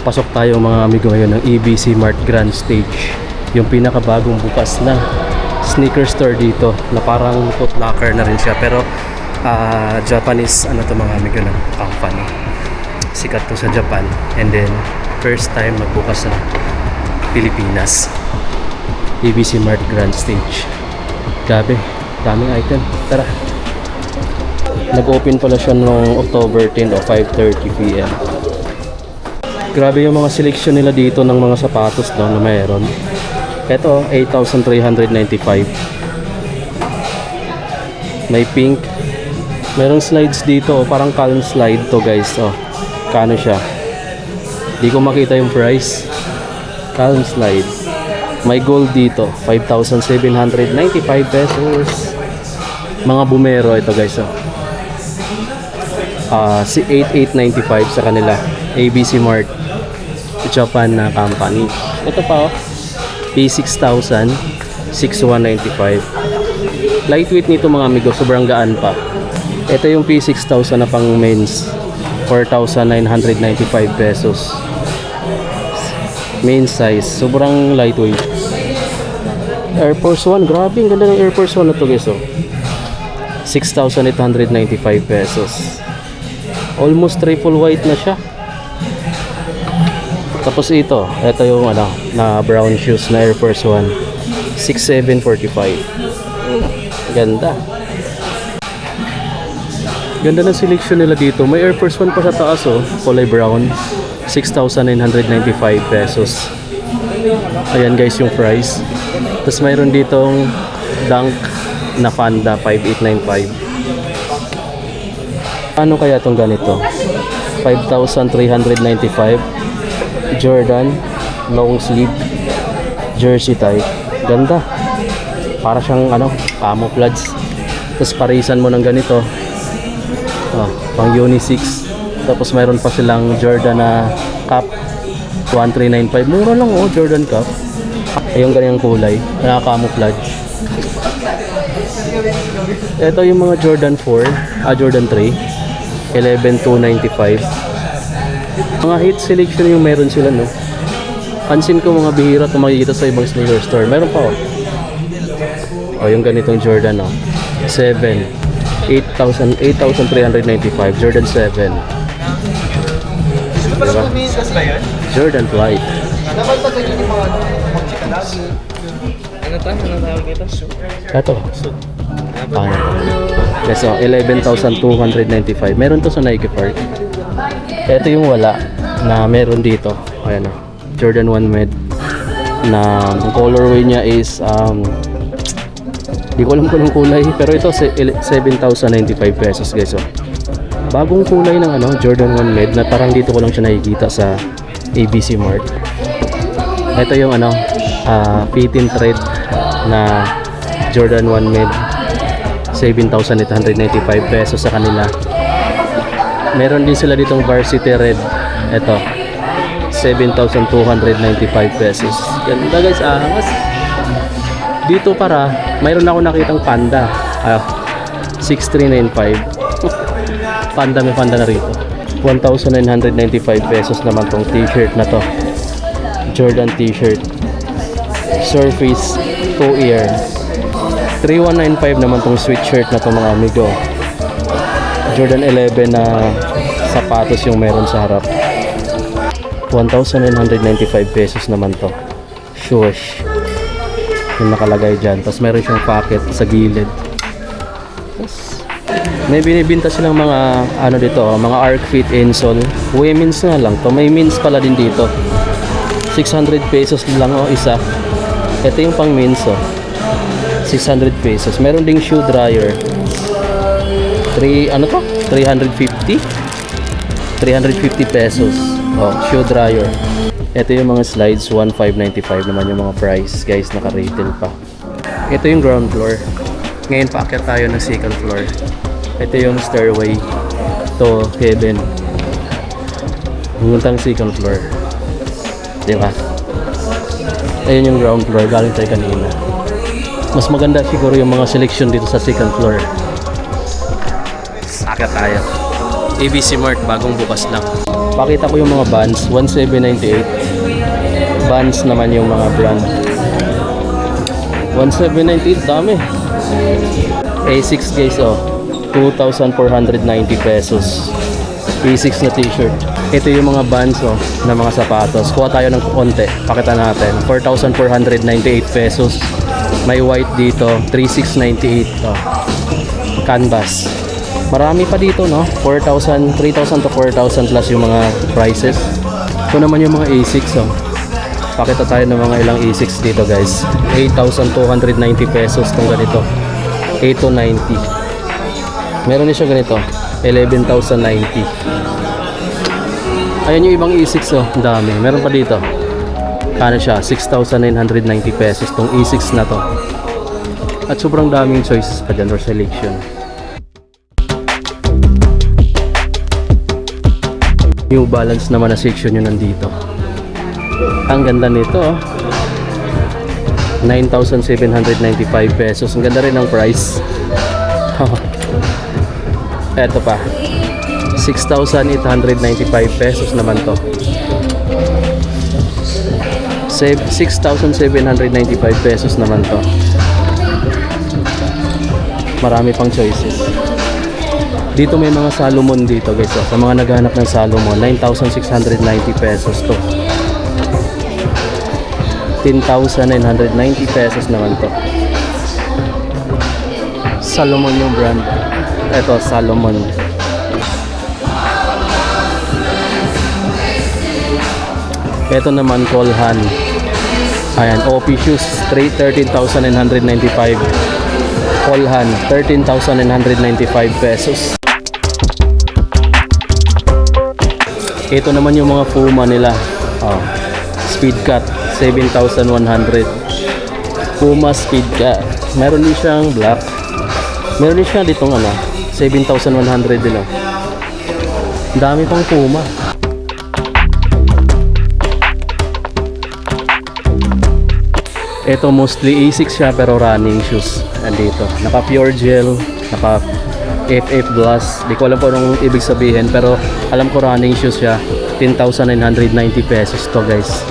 Pasok tayo mga amigo ngayon ng EBC Mart Grand Stage. Yung pinakabagong bukas na sneaker store dito na parang foot locker na rin siya pero ah, Japanese ano to mga amigo ng company. Sikat to sa Japan and then first time magbukas sa Pilipinas. EBC Mart Grand Stage. Grabe, daming item. Tara. Nag-open pala siya noong October 10 o 5.30 p.m. Grabe yung mga selection nila dito ng mga sapatos no, na mayroon. Ito, 8,395. May pink. Merong slides dito, oh, parang calm slide to guys. Oh, kano siya? Di ko makita yung price. Calm slide. May gold dito, 5,795 pesos. Mga bumero ito guys. Oh. Ah, si 8895 sa kanila. ABC Mart. Japan na company. Ito pa oh. P6000 6195. Lightweight nito mga amigo, sobrang gaan pa. Ito yung P6000 na pang men's. 4,995 pesos. Main size, sobrang lightweight. Air Force 1, grabe, ang ganda ng Air Force 1 na to guys oh. 6,895 pesos. Almost triple white na siya. Tapos ito, ito yung ano, na brown shoes na Air Force 1. 6,745. Ganda. Ganda ng selection nila dito. May Air Force 1 pa sa taas oh, kulay brown. 6,995 pesos. Ayan guys yung price. Tapos mayroon ditong Dunk na Panda 5895. Ano kaya itong ganito? 5,395 Jordan long sleeve jersey type. Ganda. Para siyang ano, camouflage. Tapos parisan mo ng ganito. Oh, pang unisex. Tapos mayroon pa silang Jordan na cup 1395. Mura lang oh, Jordan cup. Ay, yung ganyang kulay. Naka-camouflage. Ito yung mga Jordan 4, ah Jordan 3. 11,295. Mga hit selection yung meron sila no. Pansin ko mga bihira ito makikita sa ibang sneaker store. Meron pa oh. O yung ganitong Jordan oh. 7. 8,000 8,395 Jordan 7. Diba? Jordan Flight. Ano to? Ano tawag dito? Ito. Pangit. Yes, oh, 11,295. Meron to sa Nike Park. Ito yung wala na meron dito. Ayan oh. Jordan 1 Med na ang colorway niya is um di ko alam kung anong kulay pero ito se- ele- 7,095 pesos guys oh. Bagong kulay ng ano Jordan 1 Med na parang dito ko lang siya nakikita sa ABC Mart. Ito yung ano fit in thread na Jordan 1 Med 7,895 pesos sa kanila. Meron din sila ditong varsity red. Ito. 7,295 pesos. Ganda guys, angas. Dito para, mayroon ako nakitang panda. Ah, 6395. panda may panda na rito. 1,995 pesos naman tong t-shirt na to. Jordan t-shirt. Surface 2 ear. 3195 naman tong sweatshirt na to mga amigo. Jordan 11 na sapatos yung meron sa harap. 1,995 pesos naman to. Shoes. Yung nakalagay dyan. Tapos meron siyang pocket sa gilid. Tapos, may binibinta silang mga ano dito, oh, mga arc fit insole. Women's na lang to. May men's pala din dito. 600 pesos lang oh isa. Ito yung pang men's oh. 600 pesos. Meron ding shoe dryer. 3 ano to? 350. 350 pesos. Oh, shoe dryer. Ito yung mga slides 1595 naman yung mga price, guys, naka-retail pa. Ito yung ground floor. Ngayon paakyat tayo ng second floor. Ito yung stairway to heaven. Puntang second floor. Di ba? Ayun yung ground floor, galing tayo kanina. Mas maganda siguro yung mga selection dito sa second floor. Saka tayo. ABC Mart, bagong bukas lang. Pakita ko yung mga bands. 1798. Bands naman yung mga brand. 1798, dami. A6 guys, oh. 2,490 pesos. A6 na t-shirt. Ito yung mga bands, oh, na mga sapatos. Kuha tayo ng konti. Pakita natin. 4,498 pesos. May white dito. 3,698. Oh. Canvas. Marami pa dito, no? 4,000, 3,000 to 4,000 plus yung mga prices. Ito naman yung mga A6, oh. Pakita tayo ng mga ilang A6 dito, guys. 8,290 pesos tong ganito. 8,290. Meron din siya ganito. 11,090. Ayan yung ibang A6, oh. Dami. Meron pa dito. Kano siya? 6,990 pesos tong A6 na to. At sobrang daming choices pa dyan or selection. New Balance naman na section yun nandito. Ang ganda nito. oh. 9,795 pesos. Ang ganda rin ng price. Eto pa. 6,895 pesos naman to. Save 6,795 pesos naman to. Marami pang choices. Dito may mga Salomon dito guys. oh. Sa mga naghahanap ng Salomon, 9,690 pesos to. 10,990 pesos naman to. Salomon yung brand. Ito, Salomon. Ito naman, Colhan. Ayan, OP shoes, straight 13,995. Colhan, 13,995 pesos. Ito naman yung mga Puma nila. Oh, speed cut, 7,100. Puma speed cut. Meron din siyang black. Meron din siya ditong ano, 7,100 din oh. Dami pang Puma. Ito mostly A6 siya pero running shoes. Andito. Naka pure gel, naka FF Plus. Di ko alam po anong ibig sabihin pero alam ko running shoes siya. 10,990 pesos to guys.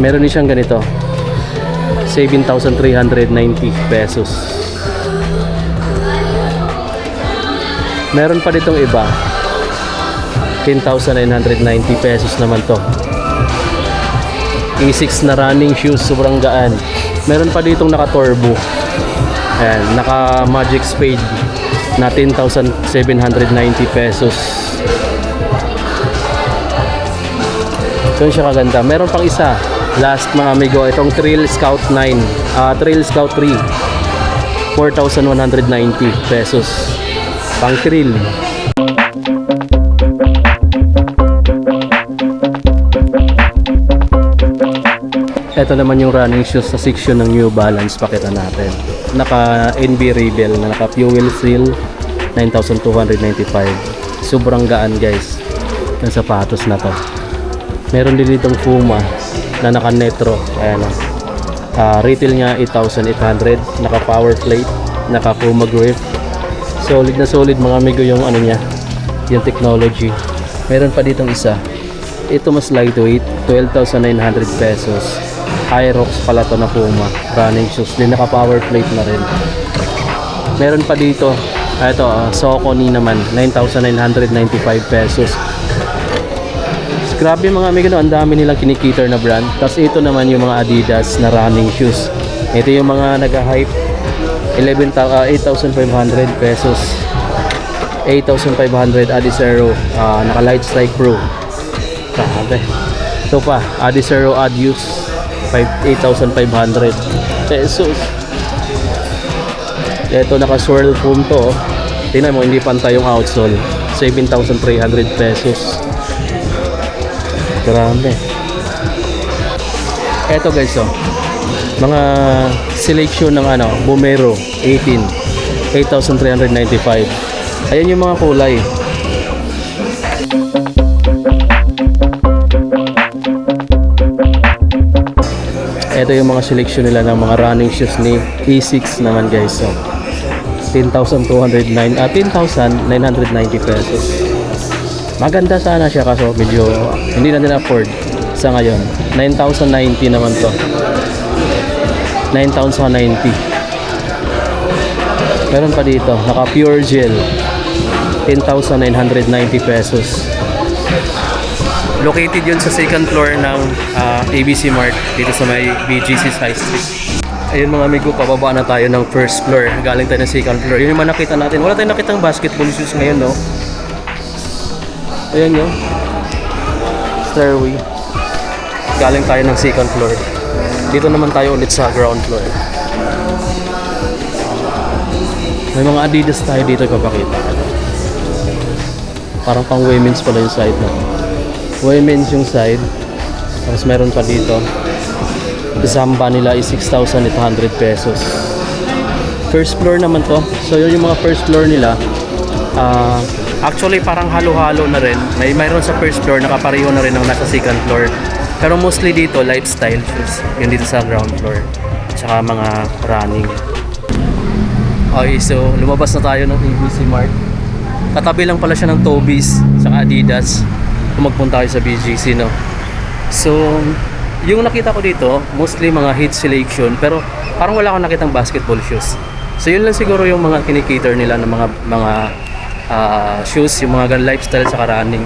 Meron din siyang ganito. 7,390 pesos. Meron pa ditong iba. 10,990 pesos naman to. A6 na running shoes, sobrang gaan. Meron pa ditong naka-turbo. Ayan, naka-magic spade na 10,790 pesos. So siya kaganda. Meron pang isa. Last mga amigo, itong Trail Scout 9. ah Trail Scout 3. 4,190 pesos. Pang trail. Ito naman yung running shoes sa section ng New Balance. Pakita natin. Naka NB Rebel na naka fuel seal 9,295. Sobrang gaan guys. Ng sapatos na to. Meron din ditong Puma na naka Netro. Ayan o. Ah, retail niya 8,800. Naka power plate. Naka Puma grip. Solid na solid mga amigo yung ano niya. Yung technology. Meron pa ditong isa. Ito mas lightweight. 12,900 pesos. Hyrox pala to na Puma. Running shoes. Din naka power plate na rin. Meron pa dito. Ah, ito, ah, Socony naman. 9,995 pesos. Grabe mga amigo, no, ang dami nilang kinikiter na brand. Tapos ito naman yung mga Adidas na running shoes. Ito yung mga nag-hype. 11, ah, 8,500 pesos. 8,500 Adizero. ah naka Light Strike Pro. Grabe. Ito pa, Adizero Adius. 8,500 pesos. Ito naka swirl foam to. oh. Tingnan mo, hindi pantay yung outsole. 7,300 pesos. Grabe. Eto guys oh. Mga selection ng ano, Bumero 18. 8,395. Ayan yung mga kulay. Ito yung mga selection nila ng mga running shoes ni E6 naman guys. So, 10,209 ah 10,990 pesos. Maganda sana siya kaso medyo hindi na nila afford sa ngayon. 9,090 naman to. 9,090. Meron pa dito, naka pure gel. 10,990 pesos. Located yun sa second floor ng ah, ABC Mart dito sa may BGC High Street. Ayun mga amigo, pababa na tayo ng first floor. Galing tayo ng second floor. Yun yung mga nakita natin. Wala tayong nakitang basketball shoes ngayon, no? Ayan yun. Stairway. Galing tayo ng second floor. Dito naman tayo ulit sa ground floor. May mga Adidas tayo dito papakita. Parang pang women's pala yung side na. Women's yung side. Tapos meron pa dito. Zamba nila is 6,800 pesos. First floor naman to. So yun yung mga first floor nila. Ah, actually parang halo-halo na rin. May mayroon sa first floor nakapareho na rin ang nasa second floor. Pero mostly dito lifestyle shoes. Yun dito sa ground floor. Tsaka mga running. Okay, so lumabas na tayo ng ABC Mart. Katabi lang pala siya ng Toby's tsaka Adidas. Magpunta tayo sa BGC, no? So, yung nakita ko dito, mostly mga hit selection, pero parang wala akong nakitang basketball shoes. So, yun lang siguro yung mga kinikater nila ng mga mga ah, shoes, yung mga lifestyle sa running.